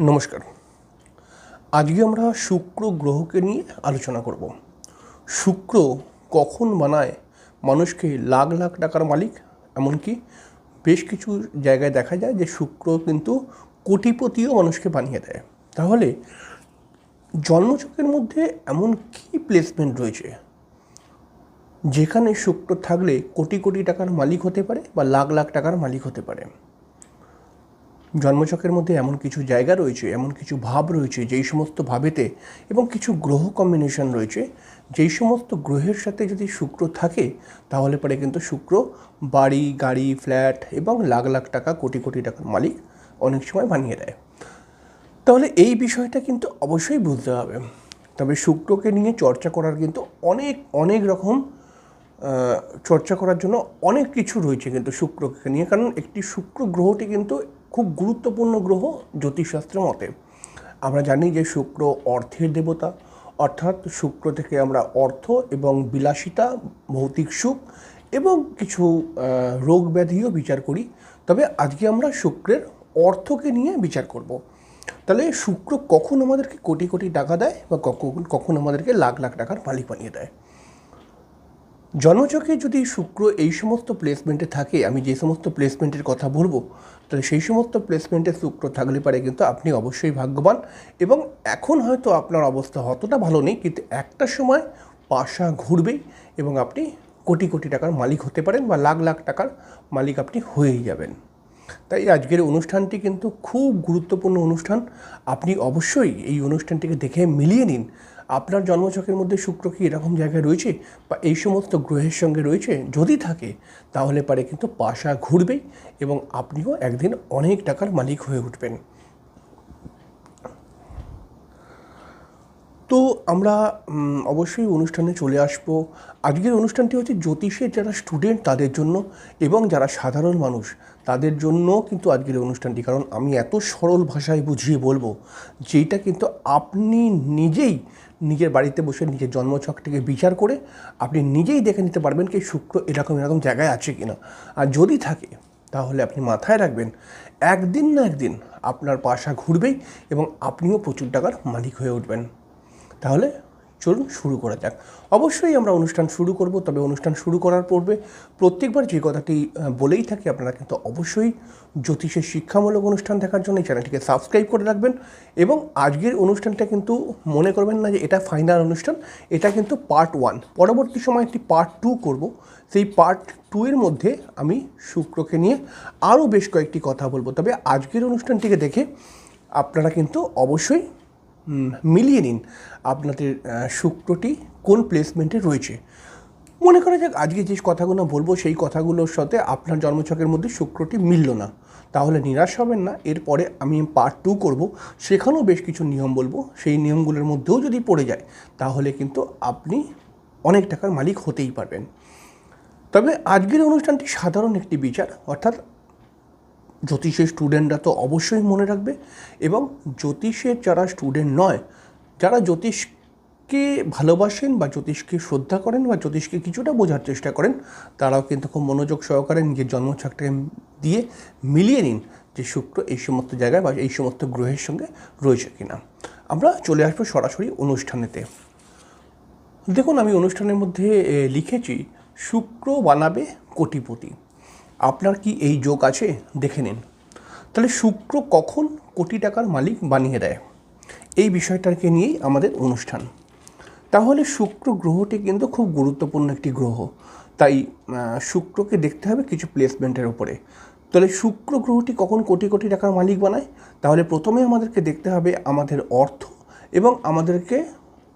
নমস্কার। আজকে আমরা শুক্র গ্রহকে নিয়ে আলোচনা করব। শুক্র কখন বানায় মানুষকে লাখ লাখ টাকার মালিক, এমনকি বেশ কিছু জায়গায় দেখা যায় যে শুক্র কিন্তু কোটিপতিও মানুষকে বানিয়ে দেয়। তাহলে জন্মচক্রের মধ্যে এমন কী প্লেসমেন্ট রয়েছে? যেখানে শুক্র থাকলে কোটি কোটি টাকার মালিক হতে পারে বা লাখ লাখ টাকার মালিক হতে পারে। জন্মচক্রের মধ্যে এমন কিছু জায়গা রয়েছে, এমন কিছু ভাব রয়েছে, যেই সমস্ত ভাবেতে এবং কিছু গ্রহ কম্বিনেশন রয়েছে, যেই সমস্ত গ্রহের সাথে যদি শুক্র থাকে, তাহলে পরে কিন্তু শুক্র বাড়ি, গাড়ি ফ্ল্যাট এবং লাখ লাখ টাকা, কোটি কোটি টাকার মালিক অনেক সময় বানিয়ে দেয়। তাহলে এই বিষয়টা কিন্তু অবশ্যই বুঝতে হবে। তবে শুক্রকে নিয়ে চর্চা করার কিন্তু অনেক অনেক রকম চর্চা করার জন্য অনেক কিছু রয়েছে কিন্তু শুক্রকে নিয়ে। কারণ একটি শুক্র গ্রহটি কিন্তু খুব গুরুত্বপূর্ণ গ্রহ জ্যোতিষশাস্ত্র মতে। আমরা জানি যে শুক্র অর্থের দেবতা, অর্থাৎ শুক্র থেকে আমরা অর্থ এবং বিলাসিতা, ভৌতিক সুখ এবং কিছু রোগ ব্যাধিও বিচার করি। তবে আজকে আমরা শুক্রের অর্থকে নিয়ে বিচার করব। তাহলে শুক্র কখন আমাদেরকে কোটি কোটি টাকা দেয় বা কখন আমাদেরকে লাখ লাখ টাকার মালিক বানিয়ে দেয়? জন্মচকে যদি শুক্র এই সমস্ত প্লেসমেন্টে থাকে, আমি যে সমস্ত প্লেসমেন্টের কথা বলব, তাহলে সেই সমস্ত প্লেসমেন্টে শুক্র থাকলে পারে কিন্তু আপনি অবশ্যই ভাগ্যবান। এবং এখন হয়তো আপনার অবস্থা অতটা ভালো নেই, কিন্তু একটা সময় পাশা ঘুরবেই এবং আপনি কোটি কোটি টাকার মালিক হতে পারেন বা লাখ লাখ টাকার মালিক আপনি হয়েই যাবেন। তাই আজকের অনুষ্ঠানটি কিন্তু খুব গুরুত্বপূর্ণ অনুষ্ঠান। আপনি অবশ্যই এই অনুষ্ঠানটিকে দেখে মিলিয়ে নিন। আপনার জন্মছকের মধ্যে শুক্র কি এরকম জায়গায় রয়েছে? বা এই সমস্ত গ্রহের সঙ্গে রয়েছে? যদি থাকে, তাহলে পারে কিন্তু পাশা ঘুরবে এবং আপনিও একদিন অনেক টাকার মালিক হয়ে উঠবেন। তো আমরা অবশ্যই অনুষ্ঠানে চলে আসব। আজকের অনুষ্ঠানটি হচ্ছে জ্যোতিষের যারা স্টুডেন্ট তাদের জন্য এবং যারা সাধারণ মানুষ তাদের জন্য কিন্তু আজকের অনুষ্ঠানটি। কারণ আমি এত সরল ভাষায় বুঝিয়ে বলব যেটা কিন্তু আপনি নিজেই নিজের বাড়িতে বসে নিজের জন্মছকটিকে বিচার করে আপনি নিজেই দেখে নিতে পারবেন কি শুক্র এরকম এরকম জায়গায় আছে কিনা। আর যদি থাকে, তাহলে আপনি মাথায় রাখবেন, একদিন না একদিন আপনার পাশা ঘুরবেই এবং আপনিও প্রচুর টাকার মালিক হয়ে উঠবেন। তাহলে চলুন শুরু করা যাক। অবশ্যই আমরা অনুষ্ঠান শুরু করব, তবে অনুষ্ঠান শুরু করার পূর্বে প্রত্যেকবার যে কথাটি বলেই থাকি আপনারা কিন্তু অবশ্যই জ্যোতিষের শিক্ষামূলক অনুষ্ঠান দেখার জন্য এই চ্যানেলটিকে সাবস্ক্রাইব করে রাখবেন এবং আজকের অনুষ্ঠানটা কিন্তু মনে করবেন না যে এটা ফাইনাল অনুষ্ঠান, এটা কিন্তু পার্ট ওয়ান পরবর্তী সময় একটি পার্ট টু করব। সেই পার্ট টু এর মধ্যে আমি শুক্রকে নিয়ে আরও বেশ কয়েকটি কথা বলব। তবে আজকের অনুষ্ঠানটিকে দেখে আপনারা কিন্তু অবশ্যই মিলিয়ে নিন আপনাদের শুক্রটি কোন প্লেসমেন্টে রয়েছে। মনে করা যাক, আজকে যে কথাগুলো বলব, সেই কথাগুলোর সাথে আপনার জন্মছকের মধ্যে শুক্রটি মিলল না। তাহলে নিরাশ হবেন না। এরপরে আমি পার্ট টু করব। সেখানেও বেশ কিছু নিয়ম বলব। সেই নিয়মগুলোর মধ্যেও যদি পড়ে যায়, তাহলে কিন্তু আপনি অনেক টাকার মালিক হতেই পারবেন। তবে আজকের অনুষ্ঠানটি সাধারণ একটি বিচার, অর্থাৎ জ্যোতিষের স্টুডেন্টরা তো অবশ্যই মনে রাখবে এবং জ্যোতিষের যারা স্টুডেন্ট নয়, যারা জ্যোতিষকে ভালোবাসেন বা জ্যোতিষকে শ্রদ্ধা করেন বা জ্যোতিষকে কিছুটা বোঝার চেষ্টা করেন, তারাও কিন্তু খুব মনোযোগ সহকারে নিজের জন্মছকটাকে দিয়ে মিলিয়ে নিন যে শুক্র এই সমস্ত জায়গায় বা এই সমস্ত গ্রহের সঙ্গে রয়েছে কিনা। আমরা চলে আসব সরাসরি অনুষ্ঠানেতে। দেখুন, আমি অনুষ্ঠানের মধ্যে লিখেছি, শুক্র বানাবে কোটিপতি। আপনার কি এই যোগ আছে? দেখে নিন। তাহলে শুক্র কখন কোটি টাকার মালিক বানিয়ে দেয়? এই বিষয়টাকে নিয়েই আমাদের অনুষ্ঠান। তাহলে শুক্র গ্রহটি কিন্তু খুব গুরুত্বপূর্ণ একটি গ্রহ। তাই শুক্রকে দেখতে হবে কিছু প্লেসমেন্টের ওপরে তাহলে শুক্র গ্রহটি কখন কোটি কোটি টাকার মালিক বানায়? তাহলে প্রথমে আমাদেরকে দেখতে হবে আমাদের অর্থ এবং আমাদেরকে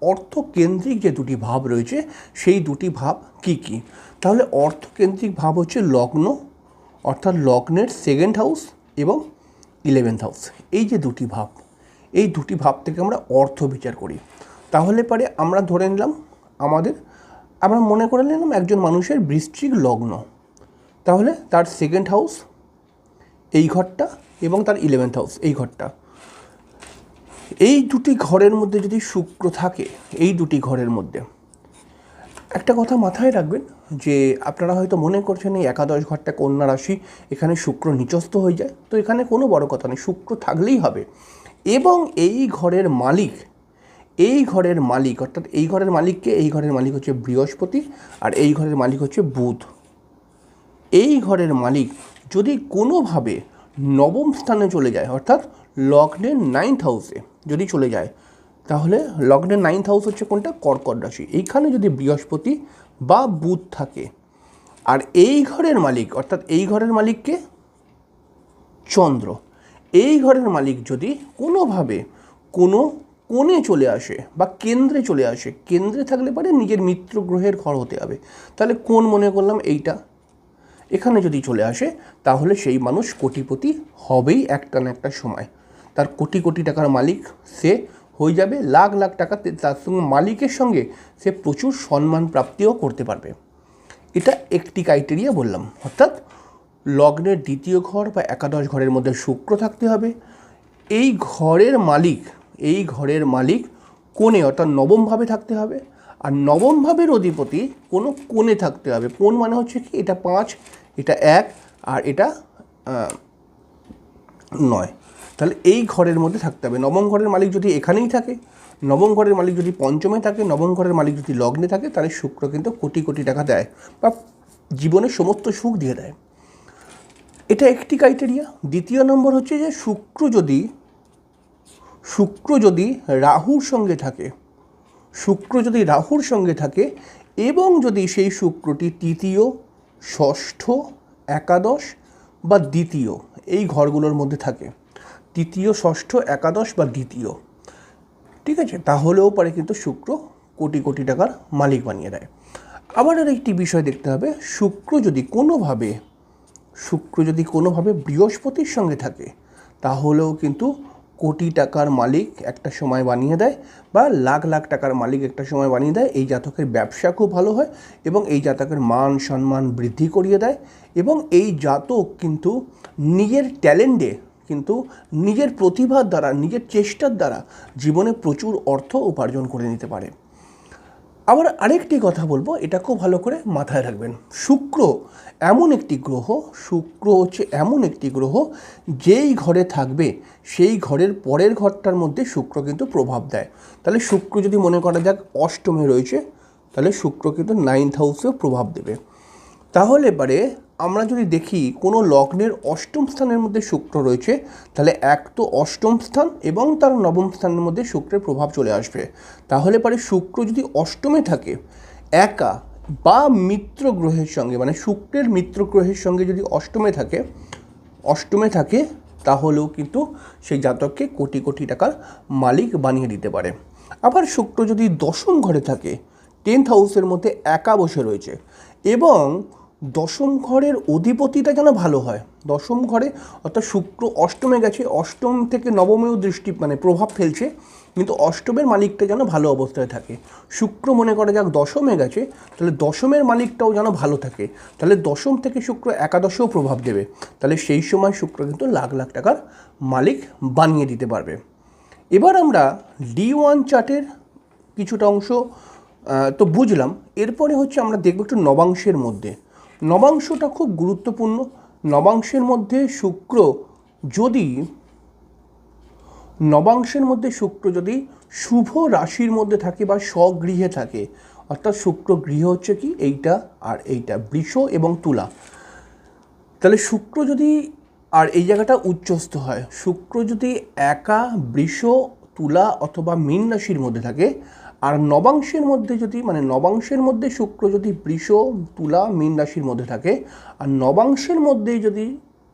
অর্থকেন্দ্রিক যে দুটি ভাব রয়েছে, সেই দুটি ভাব কি কি? তাহলে অর্থকেন্দ্রিক ভাব হচ্ছে লগ্ন অর্থাৎ লগ্নের সেকেন্ড হাউস এবং ইলেভেন্থ হাউস এই যে দুটি ভাব, এই দুটি ভাব থেকে আমরা অর্থ বিচার করি। তাহলে পরে আমরা ধরে নিলাম আমাদের, আমরা মনে করে নিলাম একজন মানুষের বৃষ্টিক লগ্ন। তাহলে তার সেকেন্ড হাউস এই ঘরটা এবং তার ইলেভেন্থ হাউস এই ঘরটা। এই দুটি ঘরের মধ্যে যদি শুক্র থাকে, এই দুটি ঘরের মধ্যে একটা কথা মাথায় রাখবেন যে আপনারা হয়তো মনে করছেন এই একাদশ ঘরটা কন্যা রাশি, এখানে শুক্র নিচস্থ হয়ে যায়। তো এখানে কোনো বড় কথা নেই, শুক্র থাকলেই হবে। এবং এই ঘরের মালিক, এই ঘরের মালিক, অর্থাৎ এই ঘরের মালিককে, এই ঘরের মালিক হচ্ছে বৃহস্পতি আর এই ঘরের মালিক হচ্ছে বুধ। এই ঘরের মালিক যদি কোনোভাবে নবম স্থানে চলে যায়, অর্থাৎ লগ্নের নাইন্থ হাউসে যদি চলে যায় তাহলে লগ্নের নাইন্থ হাউস হচ্ছে কোনটা? কর্কট রাশি। এইখানে যদি বৃহস্পতি বা বুধ থাকে, আর এই ঘরের মালিক, অর্থাৎ এই ঘরের মালিককে চন্দ্র। এই ঘরের মালিক যদি কোনোভাবে কোনো কোণে চলে আসে বা কেন্দ্রে চলে আসে, কেন্দ্রে থাকলে পারে নিজের মিত্র গ্রহের ঘর হতে হবে। তাহলে কোন মনে করলাম? এইটা। এখানে যদি চলে আসে, তাহলে সেই মানুষ কোটিপতি হবেই একটা না একটা সময়। তার কোটি কোটি টাকার মালিক সে হয়ে যাবে, লাখ লাখ টাকা তার সঙ্গে মালিকের সঙ্গে সে প্রচুর সম্মান প্রাপ্তিও করতে পারবে। এটা একটি ক্রাইটেরিয়া বললাম। অর্থাৎ লগ্নের দ্বিতীয় ঘর বা একাদশ ঘরের মধ্যে শুক্র থাকতে হবে। এই ঘরের মালিক, এই ঘরের মালিক কোণে অর্থাৎ নবমভাবে থাকতে হবে। আর নবম ভাবের অধিপতি কোনো কোণে থাকতে হবে। কোণ মানে হচ্ছে কি? এটা পাঁচ, এটা এক আর এটা নয়। তাহলে এই ঘরের মধ্যে থাকতে হবে। নবম ঘরের মালিক যদি এখানেই থাকে, নবম ঘরের মালিক যদি পঞ্চমে থাকে, নবম ঘরের মালিক যদি লগ্নে থাকে, তাহলে শুক্র কিন্তু কোটি কোটি টাকা দেয় বা জীবনের সমস্ত সুখ দিয়ে দেয়। এটা একটি ক্রাইটেরিয়া দ্বিতীয় নম্বর হচ্ছে যে শুক্র যদি শুক্র যদি রাহুর সঙ্গে থাকে, শুক্র যদি রাহুর সঙ্গে থাকে এবং যদি সেই শুক্রটি তৃতীয়, ষষ্ঠ, একাদশ বা দ্বিতীয় এই ঘরগুলোর মধ্যে থাকে তৃতীয়, ষষ্ঠ, একাদশ বা দ্বিতীয়। ঠিক আছে? তাহলেও পারে কিন্তু শুক্র কোটি কোটি টাকার মালিক বানিয়ে দেয়। আবার আর একটি বিষয় দেখতে হবে, শুক্র যদি কোনোভাবে, শুক্র যদি কোনোভাবে বৃহস্পতির সঙ্গে থাকে, তাহলেও কিন্তু কোটি টাকার মালিক একটা সময় বানিয়ে দেয় বা লাখ লাখ টাকার মালিক একটা সময় বানিয়ে দেয়। এই জাতকের ব্যবসা খুব ভালো হয় এবং এই জাতকের মান সম্মান বৃদ্ধি করিয়ে দেয় এবং এই জাতক কিন্তু নিজের ট্যালেন্টে কিন্তু নিজের প্রতিভার দ্বারা, নিজের চেষ্টার দ্বারা জীবনে প্রচুর অর্থ উপার্জন করে নিতে পারে। আবার আরেকটি কথা বলব, এটা খুব ভালো করে মাথায় রাখবেন। শুক্র এমন একটি গ্রহ, শুক্র হচ্ছে এমন একটি গ্রহ, যেই ঘরে থাকবে, সেই ঘরের পরের ঘরটার মধ্যে শুক্র কিন্তু প্রভাব দেয়। তাহলে শুক্র যদি মনে করা যাক অষ্টমে রয়েছে, তাহলে শুক্র কিন্তু নাইন্থ হাউসেও প্রভাব দেবে। তাহলে এবারে আমরা যদি দেখি কোনো লগ্নের অষ্টম স্থানের মধ্যে শুক্র রয়েছে, তাহলে এক তো অষ্টম স্থান এবং তার নবম স্থানের মধ্যে শুক্রের প্রভাব চলে আসবে। তাহলে পরে শুক্র যদি অষ্টমে থাকে, একা বা মিত্র গ্রহের সঙ্গে মানে শুক্রের মিত্র গ্রহের সঙ্গে যদি অষ্টমে থাকে অষ্টমে থাকে, তাহলেও কিন্তু সেই জাতককে কোটি কোটি টাকার মালিক বানিয়ে দিতে পারে। আবার শুক্র যদি দশম ঘরে থাকে টেন্থ হাউসের মধ্যে একা বসে রয়েছে এবং দশম ঘরের অধিপতিটা যেন ভালো হয়। দশম ঘরে অর্থাৎ শুক্র অষ্টমে গেছে, অষ্টম থেকে নবমেও দৃষ্টি মানে প্রভাব ফেলছে, কিন্তু অষ্টমের মালিকটা যেন ভালো অবস্থায় থাকে। শুক্র মনে করে যাক দশমে গেছে, তাহলে দশমের মালিকটাও যেন ভালো থাকে। তাহলে দশম থেকে শুক্র একাদশেও প্রভাব দেবে। তাহলে সেই সময় শুক্র কিন্তু লাখ লাখ টাকার মালিক বানিয়ে দিতে পারবে। এবার আমরা ডি ওয়ান চার্টের কিছুটা অংশ তো বুঝলাম। এরপরে হচ্ছে আমরা দেখব একটু নবাংশের মধ্যে। নবাংশটা খুব গুরুত্বপূর্ণ। নবাংশের মধ্যে শুক্র যদি, নবাংশের মধ্যে শুক্র যদি শুভ রাশির মধ্যে থাকে বা স্বগৃহে থাকে, অর্থাৎ শুক্র গৃহ হচ্ছে কি? এইটা আর এইটা, বৃষ এবং তুলা। তাহলে শুক্র যদি আর এই জায়গাটা উচ্চস্থ হয়, শুক্র যদি একা, বৃষ, তুলা অথবা মীন রাশির মধ্যে থাকে আর নবাংশের মধ্যে যদি মানে নবাংশের মধ্যে শুক্র যদি বৃষ, তুলা, মীন রাশির মধ্যে থাকে, আর নবাংশের মধ্যে যদি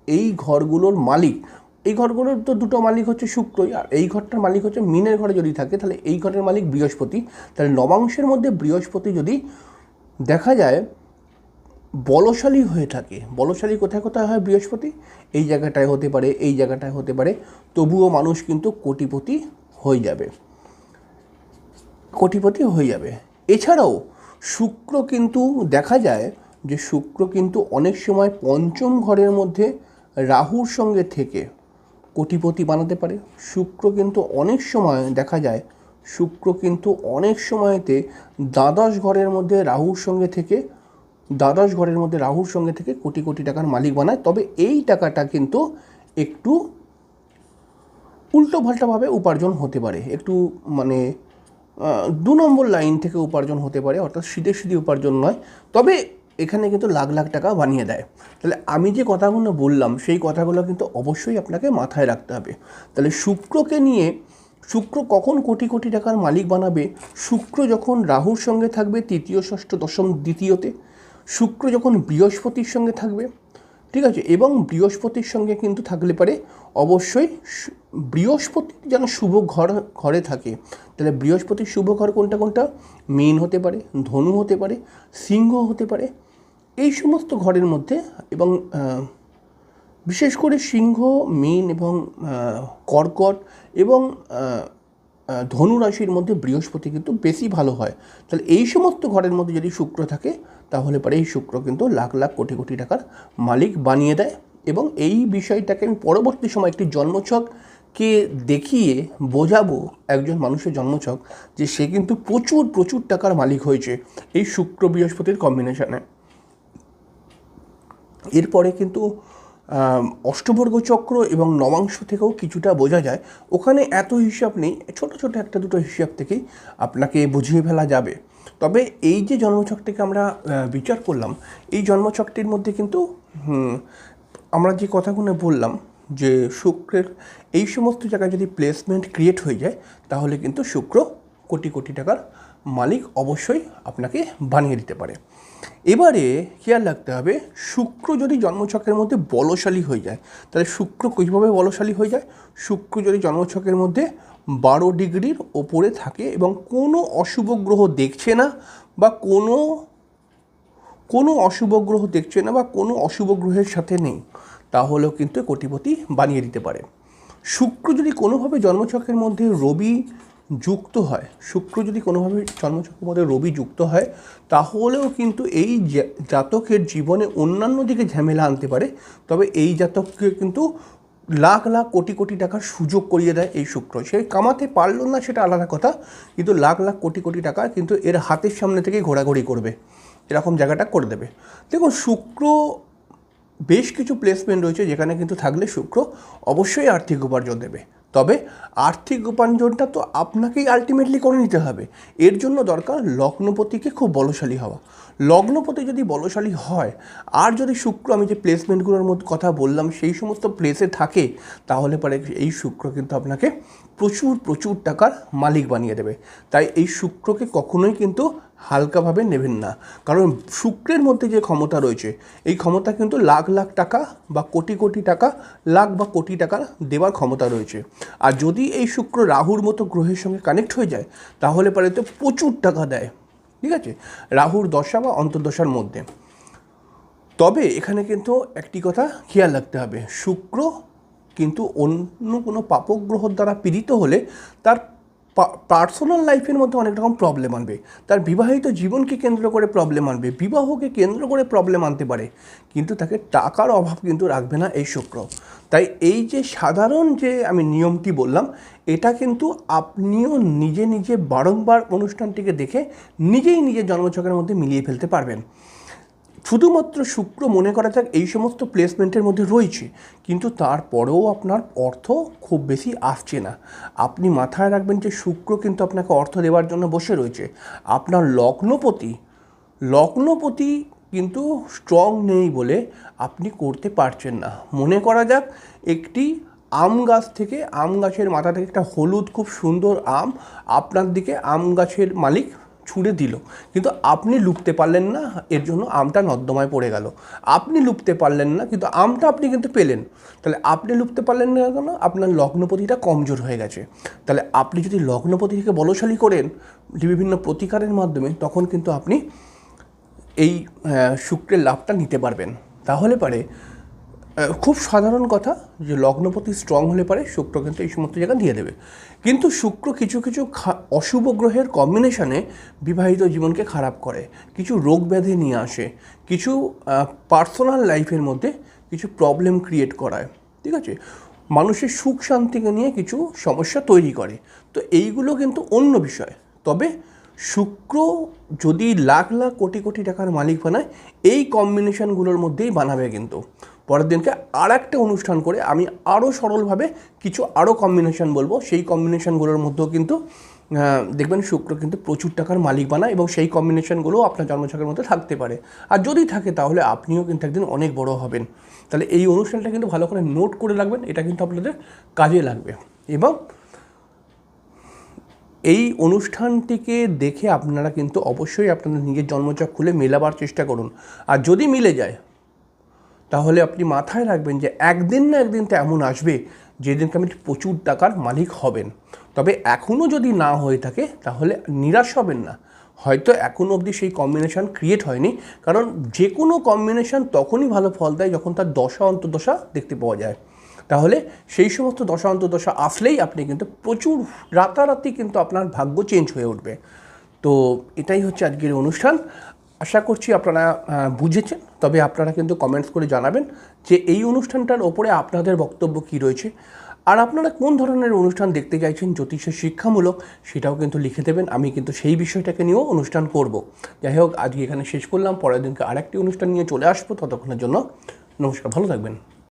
এই ঘরগুলোর মালিক, এই ঘরগুলোর তো দুটো মালিক হচ্ছে শুক্রই, আর এই ঘরটার মালিক হচ্ছে মিনের ঘরে যদি থাকে, তাহলে এই ঘরের মালিক বৃহস্পতি। তাহলে নবাংশের মধ্যে বৃহস্পতি যদি দেখা যায়, বলশালী হয়ে থাকে, বলশালী কোথায় কোথায় হয় বৃহস্পতি? এই জায়গাটায় হতে পারে, এই জায়গাটায় হতে পারে, তবুও মানুষ কিন্তু কোটিপতি হয়ে যাবে। কোটিপতি হয়ে যাবে। এছাড়াও শুক্র কিন্তু দেখা যায় যে শুক্র কিন্তু অনেক সময় পঞ্চম ঘরের মধ্যে রাহুর সঙ্গে থেকে কোটিপতি বানাতে পারে। শুক্র কিন্তু অনেক সময় দেখা যায়, শুক্র কিন্তু অনেক সময়তে দ্বাদশ ঘরের মধ্যে রাহুর সঙ্গে থেকে, দ্বাদশ ঘরের মধ্যে রাহুর সঙ্গে থেকে কোটি কোটি টাকার মালিক বানায়। তবে এই টাকাটা কিন্তু একটু উল্টো পাল্টাভাবে উপার্জন হতে পারে। একটু মানে দু নম্বর লাইন থেকে উপার্জন হতে পারে, অর্থাৎ সিধে সিধে উপার্জন নয়। তবে এখানে কিন্তু লাখ লাখ টাকা বানিয়ে দেয়। তাহলে আমি যে কথাগুলো বললাম, সেই কথাগুলো কিন্তু অবশ্যই আপনাকে মাথায় রাখতে হবে। তাহলে শুক্রকে নিয়ে, শুক্র কখন কোটি কোটি টাকার মালিক বানাবে? শুক্র যখন রাহুর সঙ্গে থাকবে তৃতীয়, ষষ্ঠ, দশম, দ্বিতীয়তে। শুক্র যখন বৃহস্পতির সঙ্গে থাকবে ঠিক আছে? এবং বৃহস্পতির সঙ্গে কিন্তু থাকলে পারে অবশ্যই বৃহস্পতি যেন শুভ ঘর, ঘরে থাকে। তাহলে বৃহস্পতির শুভ ঘর কোনটা কোনটা? মীন হতে পারে, ধনু হতে পারে, সিংহ হতে পারে। এই সমস্ত ঘরের মধ্যে এবং বিশেষ করে সিংহ, মীন এবং কর্কট এবং ধনু রাশির মধ্যে বৃহস্পতি কিন্তু বেশি ভালো হয়। তাহলে এই সমস্ত ঘরের মধ্যে যদি শুক্র থাকে তাহলে পরে এই শুক্র কিন্তু লাখ লাখ কোটি কোটি টাকার মালিক বানিয়ে দেয় এবং এই বিষয়টাকে আমি পরবর্তী সময় একটি জন্মছককে দেখিয়ে বোঝাবো একজন মানুষের জন্মছক যে সে কিন্তু প্রচুর প্রচুর টাকার মালিক হয়েছে এই শুক্র বৃহস্পতির কম্বিনেশনে এরপরে কিন্তু অষ্টবর্গ চক্র এবং নবাংশ থেকেও কিছুটা বোঝা যায়। ওখানে এত হিসাব নেই, ছোট ছোট একটা দুটো হিসাব থেকেই আপনাকে বুঝিয়ে ফেলা যাবে। তবে এই যে জন্মছকটিকে আমরা বিচার করলাম, এই জন্মছকটির মধ্যে কিন্তু আমরা যে কথাগুলো বললাম, যে শুক্রের এই সমস্ত জায়গায় যদি প্লেসমেন্ট ক্রিয়েট হয়ে যায়, তাহলে কিন্তু শুক্র কোটি কোটি টাকার মালিক অবশ্যই আপনাকে বানিয়ে দিতে পারে। এবারে খেয়াল রাখতে হবে, শুক্র যদি জন্মছকের মধ্যে বলশালী হয়ে যায়, তাহলে শুক্র কীভাবে বলশালী হয়ে যায়? শুক্র যদি জন্মছকের মধ্যে বারো ডিগ্রির ওপরে থাকে এবং কোনো অশুভ গ্রহ দেখছে না বা কোনো কোনো অশুভ গ্রহ দেখছে না বা কোনো অশুভ গ্রহের সাথে নেই, তাহলেও কিন্তু কোটিপতি বানিয়ে দিতে পারে। শুক্র যদি কোনোভাবে জন্মছকের মধ্যে রবি যুক্ত হয়, শুক্র যদি কোনোভাবে জন্মছকের মধ্যে রবি যুক্ত হয়, তাহলেও কিন্তু এই জাতকের জীবনে অন্যান্য দিকে ঝামেলা আনতে পারে, তবে এই জাতককে কিন্তু লাখ লাখ কোটি কোটি টাকার সুযোগ করিয়ে দেয় এই শুক্র। সে কামাতে পারল না সেটা আলাদা কথা, কিন্তু লাখ লাখ কোটি কোটি টাকা কিন্তু এর হাতের সামনে থেকে ঘোরাঘুরি করবে, এরকম জায়গাটা করে দেবে। দেখুন, শুক্র বেশ কিছু প্লেসমেন্ট রয়েছে যেখানে কিন্তু থাকলে শুক্র অবশ্যই আর্থিক উপার্জন দেবে। তবে আর্থিক উপার্জনটা তো আপনাকেই আলটিমেটলি করে নিতে হবে। এর জন্য দরকার লগ্নপতিকে খুব বলশালী হওয়া। লগ্নপতি যদি বলশালী হয়, আর যদি শুক্র, আমি যে প্লেসমেন্টগুলোর মধ্যে কথা বললাম, সেই সমস্ত প্লেসে থাকে, তাহলে পরে এই শুক্র কিন্তু আপনাকে প্রচুর প্রচুর টাকার মালিক বানিয়ে দেবে। তাই এই শুক্রকে কখনোই কিন্তু হালকাভাবে নেবেন না। কারণ শুক্রের মধ্যে যে ক্ষমতা রয়েছে, এই ক্ষমতা কিন্তু লাখ লাখ টাকা বা কোটি কোটি টাকা, লাখ বা কোটি টাকা দেওয়ার ক্ষমতা রয়েছে। আর যদি এই শুক্র রাহুর মতো গ্রহের সঙ্গে কানেক্ট হয়ে যায়, তাহলে পরে তো প্রচুর টাকা দেয়। ঠিক আছে? রাহুর দশা বা অন্তর্দশার মধ্যে। তবে এখানে কিন্তু একটি কথা খেয়াল রাখতে হবে। শুক্র কিন্তু অন্য কোনো পাপগ্রহর দ্বারা পীড়িত হলে তার পার্সোনাল লাইফের মধ্যে অনেক রকম প্রবলেম আনবে। তার বিবাহিত জীবনকে কেন্দ্র করে প্রবলেম আনবে, বিবাহকে কেন্দ্র করে প্রবলেম আনতে পারে। কিন্তু তাকে টাকার অভাব কিন্তু রাখবে না এই শুক্র। তাই এই যে সাধারণ যে আমি নিয়মটি বললাম, এটা কিন্তু আপনিও নিজে নিজে বারংবার অনুষ্ঠানটিকে দেখে নিজেই নিজের জন্মছকের মধ্যে মিলিয়ে ফেলতে পারবেন। শুধুমাত্র শুক্র মনে করা যাক এই সমস্ত প্লেসমেন্টের মধ্যে রয়েছে, কিন্তু তারপরেও আপনার অর্থ খুব বেশি আসছে না। আপনি মাথায় রাখবেন যে শুক্র কিন্তু আপনাকে অর্থ দেওয়ার জন্য বসে রয়েছে। আপনার লগ্নপতি লগ্নপতি কিন্তু স্ট্রং নেই বলে আপনি করতে পারছেন না। মনে করা যাক, একটি আম গাছ থেকে, আম গাছের মাথা থেকে একটা হলুদ খুব সুন্দর আম, আপনার দিকে আম গাছের মালিক ছুঁড়ে দিল। কিন্তু আপনি লুপতে পারলেন না, এর জন্য আমটা নর্দমায় পড়ে গেল। আপনি লুপতে পারলেন না, কিন্তু আমটা আপনি কিন্তু পেলেন। তাহলে আপনি লুপতে পারলেন না কেন? আপনার লগ্নপতিটা কমজোর হয়ে গেছে। তাহলে আপনি যদি লগ্নপতিকে বলশালী করেন বিভিন্ন প্রতিকারের মাধ্যমে, তখন কিন্তু আপনি এই শুক্রের লাভটা নিতে পারবেন। তাহলে পারে খুব সাধারণ কথা যে লগ্নপতি স্ট্রং হলে পারে, শুক্র কিন্তু এই সমস্ত জায়গা দিয়ে দেবে। কিন্তু শুক্র কিছু কিছু অশুভ গ্রহের কম্বিনেশনে বিবাহিত জীবনকে খারাপ করে। কিছু রোগ ব্যাধি নিয়ে আসে। কিছু পার্সোনাল লাইফের মধ্যে কিছু প্রবলেম ক্রিয়েট করায়। ঠিক আছে? মানুষের সুখ শান্তিকে নিয়ে কিছু সমস্যা তৈরি করে। তো এইগুলো কিন্তু অন্য বিষয়। তবে শুক্র যদি লাখ লাখ কোটি কোটি টাকার মালিক বানায়, এই কম্বিনেশনগুলোর মধ্যেই বানাবে কিন্তু। পরের দিনকে আর একটা অনুষ্ঠান করে আমি আরও সরলভাবে কিছু আরও কম্বিনেশন বলব। সেই কম্বিনেশনগুলোর মধ্যেও কিন্তু দেখবেন শুক্র কিন্তু প্রচুর টাকার মালিক বানায় এবং সেই কম্বিনেশনগুলো আপনার জন্মছকের মধ্যে থাকতে পারে। আর যদি থাকে তাহলে আপনিও কিন্তু একদিন অনেক বড় হবেন। তাহলে এই অনুষ্ঠানটা কিন্তু ভালো করে নোট করে রাখবেন, এটা কিন্তু আপনাদের কাজে লাগবে। এবং এই অনুষ্ঠানটিকে দেখে আপনারা কিন্তু অবশ্যই আপনাদের নিজের জন্মচক খুলে মেলাবার চেষ্টা করুন। আর যদি মিলে যায় তাহলে আপনি মাথায় রাখবেন যে একদিন না একদিন তো এমন আসবে যেদিনকে আপনি প্রচুর টাকার মালিক হবেন। তবে এখনও যদি না হয়ে থাকে তাহলে নিরাশ হবেন না। হয়তো এখনও অবধি সেই কম্বিনেশান ক্রিয়েট হয়নি। কারণ যে কোনো কম্বিনেশান তখনই ভালো ফল দেয় যখন তার দশা অন্তর্দশা দেখতে পাওয়া যায়। তাহলে সেই সমস্ত দশা অন্তর্দশা আসলেই আপনি কিন্তু প্রচুর রাতারাতি কিন্তু আপনার ভাগ্য চেঞ্জ হয়ে উঠবে। তো এটাই হচ্ছে আজকের অনুষ্ঠান। আশা করছি আপনারা বুঝেছেন। তবে আপনারা কিন্তু কমেন্টস করে জানাবেন যে এই অনুষ্ঠানটার ওপরে আপনাদের বক্তব্য কি রয়েছে। আর আপনারা কোন ধরনের অনুষ্ঠান দেখতে চাইছেন জ্যোতিষের শিক্ষামূলক, সেটাও কিন্তু লিখে দেবেন। আমি কিন্তু সেই বিষয়টাকে নিয়েও অনুষ্ঠান করব। যাই হোক, আজকে এখানে শেষ করলাম। পরের দিনকে আরেকটি অনুষ্ঠান নিয়ে চলে আসব ততক্ষণের জন্য। নমস্কার, ভালো থাকবেন।